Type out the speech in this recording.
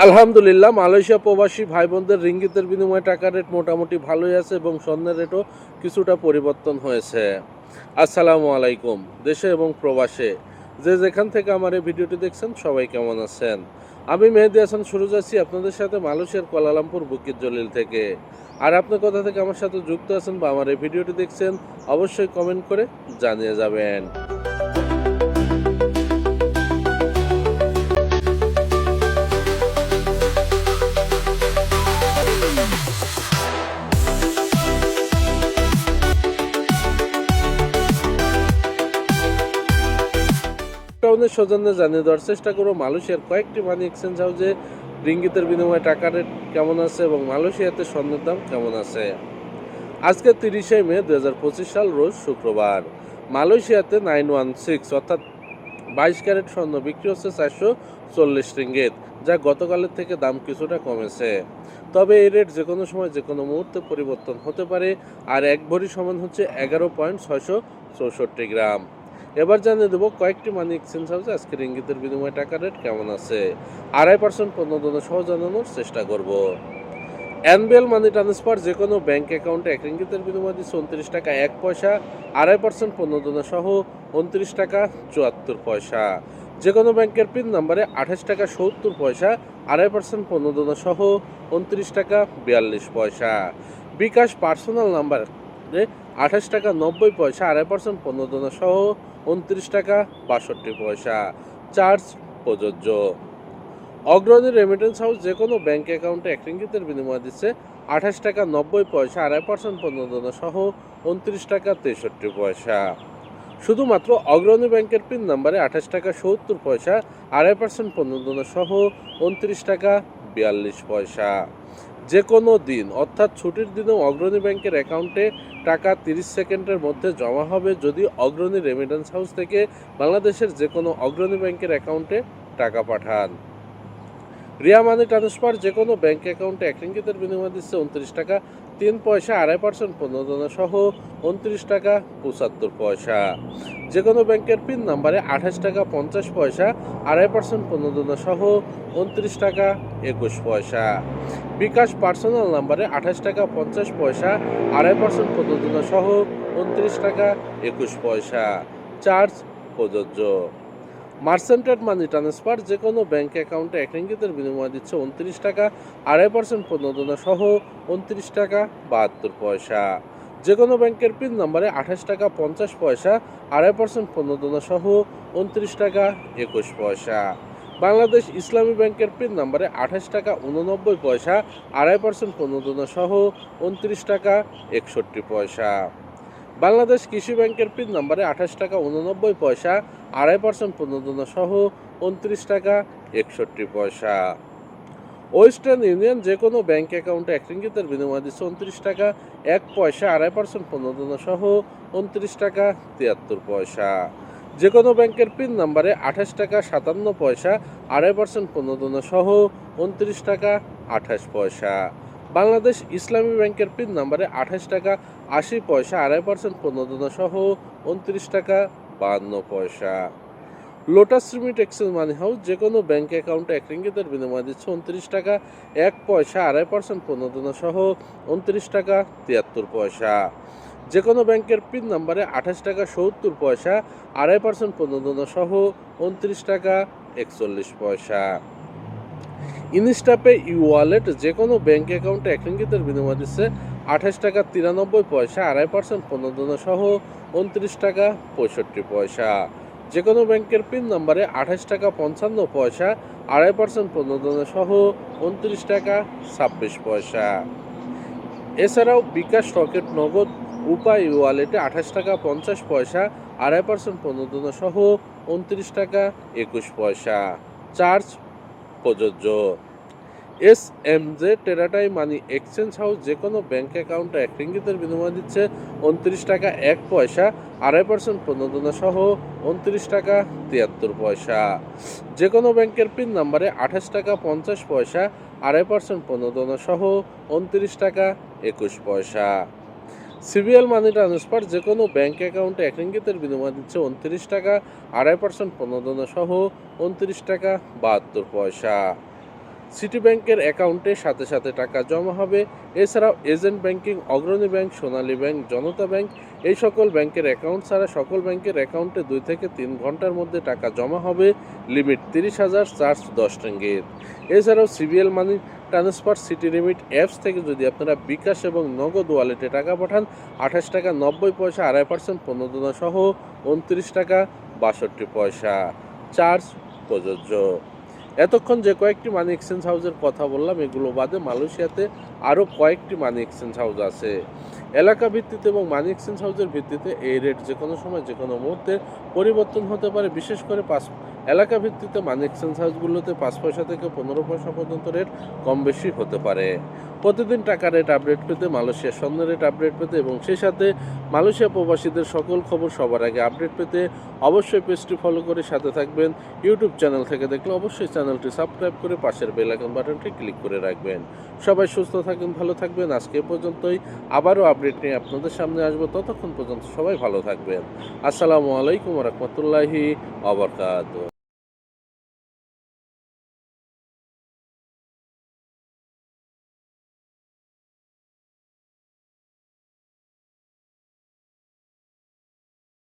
আলহামদুলিল্লাহ, মালয়েশিয়া প্রবাসী ভাই বোনদের রিঙ্গিতের বিনিময়ে টাকার রেট মোটামুটি ভালোই আছে এবং স্বর্ণের রেটও কিছুটা পরিবর্তন হয়েছে। আসসালামু আলাইকুম, দেশে এবং প্রবাসে। যে যেখান থেকে আমার এই ভিডিওটি দেখছেন, সবাই কেমন আছেন? আমি মেহেদি হাসান, শুরু যাচ্ছি আপনাদের সাথে মালয়েশিয়ার কোয়ালালামপুর, বুকির জলিল থেকে। আর আপনি কোথা থেকে আমার সাথে যুক্ত আছেন বা আমার এই ভিডিওটি দেখছেন, অবশ্যই কমেন্ট করে জানিয়ে যাবেন। টাউনের সৌজন্যে জানিয়ে দেওয়ার চেষ্টা করব মালয়েশিয়ার কয়েকটি মানি এক্সচেঞ্জ হাউসে রিঙ্গিতের বিনিময়ে টাকা রেট কেমন আছে এবং মালয়েশিয়াতে স্বর্ণের দাম কেমন আছে? আজকে তিরিশে মে দু হাজার পঁচিশ সাল, রোজ শুক্রবার। মালয়েশিয়াতে নাইন ওয়ান সিক্স অর্থাৎ বাইশ ক্যারেট স্বর্ণ বিক্রি হচ্ছে চারশো চল্লিশ রিঙ্গিত, যা গতকালের থেকে দাম কিছুটা কমেছে। তবে এই রেট যে কোনো সময় যে কোনো মুহূর্তে পরিবর্তন হতে পারে, আর এক ভরি সমান হচ্ছে এগারো পয়েন্ট ছয়শো চৌষট্টি গ্রাম। এবার জানিয়ে দেবো কয়েকটি মানি এক্সচেঞ্জ হাউসে আজকের ইঙ্গিতের বিনিময়ে টাকা রেট কেমন আছে? আড়াই পার্সেন্ট পণ্য সহ জানানোর চেষ্টা করব। এনবিএল মানি ট্রান্সফার যে কোনো ব্যাংক অ্যাকাউন্টে এক রিঙ্গিতের বিনিময়ে দিচ্ছে উনত্রিশ টাকা, এক পয়সা। আড়াই পার্সেন্ট পণ্য সহ উনত্রিশ টাকা, চুয়াত্তর পয়সা। যে কোনো ব্যাংকের পিন নাম্বারে আঠাশ টাকা, সত্তর পয়সা। আড়াই পার্সেন্ট পণ্য সহ উনত্রিশ টাকা, বিয়াল্লিশ পয়সা। বিকাশ পার্সোনাল নাম্বারে আঠাশ টাকা, নব্বই পয়সা। আড়াই পার্সেন্ট পণ্য সহ উনত্রিশ টাকা বাষট্টি পয়সা। চার্জ প্রযোজ্য। অগ্রণী রেমিটেন্স হাউস যে কোনো ব্যাংক অ্যাকাউন্টে এক রিঙ্গিতের বিনিময় দিচ্ছে আঠাশ টাকা নব্বই পয়সা, আড়াই পার্সেন্ট পণ্য সহ উনত্রিশ টাকা তেষট্টি পয়সা। শুধুমাত্র অগ্রণী ব্যাংকের পিন নাম্বারে আঠাশ টাকা সত্তর পয়সা, আড়াই পার্সেন্ট পণ্য সহ উনত্রিশ টাকা বিয়াল্লিশ পয়সা। যে কোনো দিন, অর্থাৎ ছুটির দিনেও অগ্রণী ব্যাংকের অ্যাকাউন্টে টাকা তিরিশ সেকেন্ডের মধ্যে জমা হবে যদি অগ্রণী রেমিটেন্স হাউস থেকে বাংলাদেশের যে কোনো অগ্রণী ব্যাংকের অ্যাকাউন্টে টাকা পাঠান। রিয়া মানি ট্রান্সফার যে কোনো ব্যাঙ্ক অ্যাকাউন্টে এক বিনিময় দিচ্ছে উনত্রিশ টাকা তিন পয়সা আড়াই পার্সেন্ট প্রণোদনা সহ উনত্রিশ টাকা পঁচাত্তর পয়সা। যে কোনো ব্যাংকের পিন নাম্বারে আঠাশ টাকা পঞ্চাশ পয়সা, আড়াই পার্সেন্ট প্রণোদনা সহ উনত্রিশ টাকা একুশ পয়সা। বিকাশ পার্সোনাল নাম্বারে আঠাশ টাকা পঞ্চাশ পয়সা, আড়াই পার্সেন্ট প্রণোদনা সহ উনত্রিশ টাকা একুশ পয়সা। চার্জ প্রযোজ্য। মার্সেন্টেড মানি ট্রান্সফার যে কোনো ব্যাংক অ্যাকাউন্টে এক রিঙ্গিতের বিনিময় দিচ্ছে উনত্রিশ টাকা, আড়াই পার্সেন্ট প্রণোদনা সহ উনত্রিশ টাকা, বাহাত্তর পয়সা। যে কোনো ব্যাংকের পিন নম্বরে আঠাশ টাকা, পঞ্চাশ পয়সা, আড়াই পার্সেন্ট প্রণোদনা সহ উনত্রিশ টাকা, একুশ পয়সা। বাংলাদেশ ইসলামী ব্যাংকের পিন নম্বরে আঠাশ টাকা, উননব্বই পয়সা, আড়াই পার্সেন্ট প্রণোদনা সহ উনত্রিশ টাকা, একষট্টি পয়সা। বাংলাদেশ কৃষি ব্যাংকের পিন নম্বরে আঠাশ টাকা উননব্বই পয়সা, আড়াই পার্সেন্ট প্রণোদনা সহ উনত্রিশ টাকা একষট্টি পয়সা। ওয়েস্টার্ন ইউনিয়ন যে কোনো ব্যাংক অ্যাকাউন্টে এক রিঙ্গিতের বিনিময় দিচ্ছে উনত্রিশ টাকা, এক পয়সা, আড়াই পার্সেন্ট প্রণোদনা সহ উনত্রিশ টাকা তিয়াত্তর পয়সা। যে কোনো ব্যাংকের পিন নাম্বারে আঠাশ টাকা, সাতান্ন পয়সা, আড়াই পার্সেন্ট প্রণোদনা সহ উনত্রিশ টাকা আঠাশ পয়সা। বাংলাদেশ ইসলামী ব্যাংকের পিন নাম্বারে আঠাশ টাকা, আশি পয়সা, আড়াই পার্সেন্ট প্রণোদনা সহ উনত্রিশ টাকা বাহান্ন পয়সা। Lotus remit exchange money house যে কোনো ব্যাংক অ্যাকাউন্টে এক রিঙ্গিতের বিনিময় দিচ্ছে উনত্রিশ টাকা, এক পয়সা, আড়াই পার্সেন্ট প্রণোদনা সহ উনত্রিশ টাকা, তিয়াত্তর পয়সা। যে কোনো ব্যাংকের পিন নাম্বারে আঠাশ টাকা, সত্তর পয়সা, আড়াই পার্সেন্ট প্রণোদনা সহ উনত্রিশ টাকা, একচল্লিশ পয়সা। ইনস্টাপে ই ওয়ালেট যে কোনো ব্যাংক অ্যাকাউন্টে এক রিঙ্গিতের বিনিময় দিচ্ছে আঠাশ টাকা তিরানব্বই পয়সা, আড়াই পার্সেন্ট প্রণোদনা সহ উনত্রিশ টাকা পঁয়ষট্টি পয়সা। যে কোনো ব্যাংকের পিন নাম্বারে আঠাশ টাকা পঞ্চান্ন পয়সা, আড়াই পার্সেন্ট প্রণোদনা সহ উনত্রিশ টাকা ছাব্বিশ পয়সা। এছাড়াও বিকাশ রকেট নগদ উপায় ওয়ালেটে আঠাশ টাকা পঞ্চাশ পয়সা, আড়াই পার্সেন্ট প্রণোদনা সহ উনত্রিশ টাকা একুশ পয়সা। চার্জ প্রযোজ্য। এস এম জে টেরাটাই মানি এক্সচেঞ্জ হাউস যে কোনো ব্যাঙ্ক অ্যাকাউন্টে এক রিঙ্গিতের বিনিময় দিচ্ছে উনত্রিশ টাকা এক পয়সা, আড়াই পার্সেন্ট প্রণোদনা সহ উনত্রিশ টাকা তিয়াত্তর পয়সা। যে কোনো ব্যাংকের পিন নাম্বারে আঠাশ টাকা পঞ্চাশ পয়সা, আড়াই পার্সেন্ট প্রণোদনা সহ উনত্রিশ টাকা একুশ পয়সা। সিবিএল মানি ট্রান্সফার যে কোনো ব্যাংক অ্যাকাউন্টে এক রিঙ্গিতের বিনিময় দিচ্ছে উনত্রিশ টাকা, আড়াই পার্সেন্ট প্রণোদনা সহ উনত্রিশ টাকা বাহাত্তর পয়সা। সিটি ব্যাংকের অ্যাকাউন্টে সাথে সাথে টাকা জমা হবে। এছাড়াও agent banking, Agrani bank, Sonali bank, Janata bank, এই সকল ব্যাংকের অ্যাকাউন্ট ছাড়া সকল ব্যাংকের অ্যাকাউন্টে দুই থেকে তিন ঘণ্টার মধ্যে টাকা জমা হবে। লিমিট তিরিশ হাজার চার্জ দশ রিঙ্গিত। এছাড়াও CBL money transfer city limit apps থেকে যদি আপনারা বিকাশ এবং নগদ ওয়ালেটে টাকা পাঠান, আঠাশ টাকা নব্বই পয়সা, আড়াই পার্সেন্ট প্রণোদনা সহ উনত্রিশ টাকা বাষট্টি পয়সা। চার্জ প্রযোজ্য। এতক্ষণ যে কয়েকটি মানি এক্সচেঞ্জ হাউসের কথা বললাম, এগুলো বাদে মালয়েশিয়াতে আরও কয়েকটি মানি এক্সচেঞ্জ হাউস আছে। এলাকা ভিত্তিতে এবং মানি এক্সচেঞ্জ হাউসের ভিত্তিতে এই রেট যে কোনো সময় যে কোনো মুহূর্তে পরিবর্তন হতে পারে, বিশেষ করে পাঁচ এলাকা ভিত্তিতে মানি এক্সচেঞ্জ হাউসগুলোতে পাঁচ পয়সা থেকে পনেরো পয়সা পর্যন্ত রেট কম বেশি হতে পারে। প্রতিদিন টাকা রেট আপডেট পেতে মালয়েশিয়ার স্বর্ণ রেট আপডেট পেতে এবং সেই সাথে মালয়েশিয়া প্রবাসীদের সকল খবর সবার আগে আপডেট পেতে অবশ্যই পেজটি ফলো করে সাথে থাকবেন। ইউটিউব চ্যানেল থেকে দেখলে অবশ্যই চ্যানেলটি সাবস্ক্রাইব করে পাশের বেল আইকন বাটনটি ক্লিক করে রাখবেন। সবাই সুস্থ থাকবেন ভালো থাকবেন। আজকে পর্যন্তই। আবারও আপডেট নিয়ে আপনাদের সামনে আসব। ততক্ষণ পর্যন্ত সবাই ভালো থাকবেন। আসসালামু আলাইকুম রহমতুল্লাহি আবরকাত